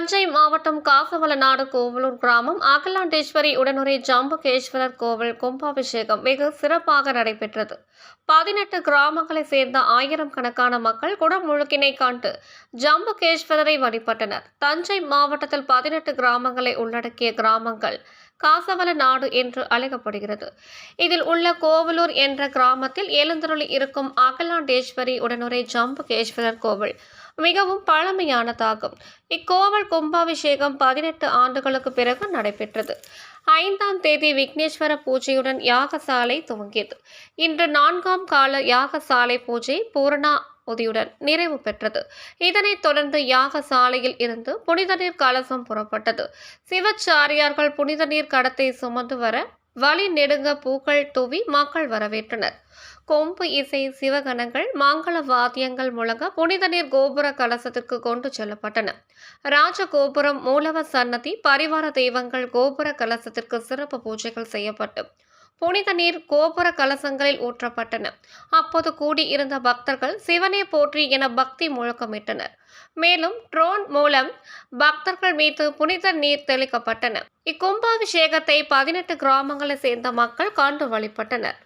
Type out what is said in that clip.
தஞ்சை மாவட்டம் காசவலநாடு கோவலூர் கிராமம் அகலாண்டேஸ்வரி உடனுரை ஜம்புகேஸ்வரர் கோவில் கும்பாபிஷேகம் வெகு சிறப்பாக நடைபெற்றது. பதினெட்டு கிராமங்களைச் சேர்ந்த ஆயிரம் கணக்கான மக்கள் குடமுழுக்கினை கண்டு ஜம்புகேஸ்வரரை வழிபட்டனர். தஞ்சை மாவட்டத்தில் பதினெட்டு கிராமங்களை உள்ளடக்கிய கிராமங்கள் காசவல நாடு என்று அழைக்கப்படுகிறது. இதில் உள்ள கோவலூர் என்ற கிராமத்தில் எழுந்தருளி இருக்கும் அகலாண்டேஸ்வரி உடனுரை ஜம்புகேஸ்வரர் கோவில் மிகவும் பழமையானதாகும் இக்கோவில் கும்பாபிஷேகம் பதினெட்டு ஆண்டுகளுக்கு பிறகு நடைபெற்றது. ஐந்தாம் தேதி விக்னேஸ்வர பூஜையுடன் யாகசாலை துவங்கியது. இன்று நான்காம் கால யாகசாலை பூஜை பூரணா பொதியுடன் நிறைவு பெற்றது. இதனைத் தொடர்ந்து யாக சாலையில் இருந்து புனித நீர் கலசம் புறப்பட்டது. சிவச்சாரியார்கள் புனித நீர் கடத்தை சுமந்து வர வழி நெடுங்க பூக்கள் தூவி மக்கள் வரவேற்றனர். கொம்பு இசை சிவகணங்கள் மங்கள வாத்தியங்கள் முழங்க புனித நீர் கோபுர கலசத்திற்கு கொண்டு செல்லப்பட்டன. ராஜ கோபுரம் மூலவ சன்னதி பரிவார தெய்வங்கள் கோபுர கலசத்திற்கு சிறப்பு பூஜைகள் செய்யப்பட்டு புனித நீர் கோபுர கலசங்களில் ஊற்றப்பட்டன. அப்போது கூடியிருந்த பக்தர்கள் சிவனை போற்றி என பக்தி முழக்கமிட்டனர். மேலும் ட்ரோன் மூலம் பக்தர்கள் மீது புனித நீர் தெளிக்கப்பட்டன. இக்கும்பாபிஷேகத்தை பதினெட்டு கிராமங்களைச் சேர்ந்த மக்கள் கண்டு வழிபட்டனர்.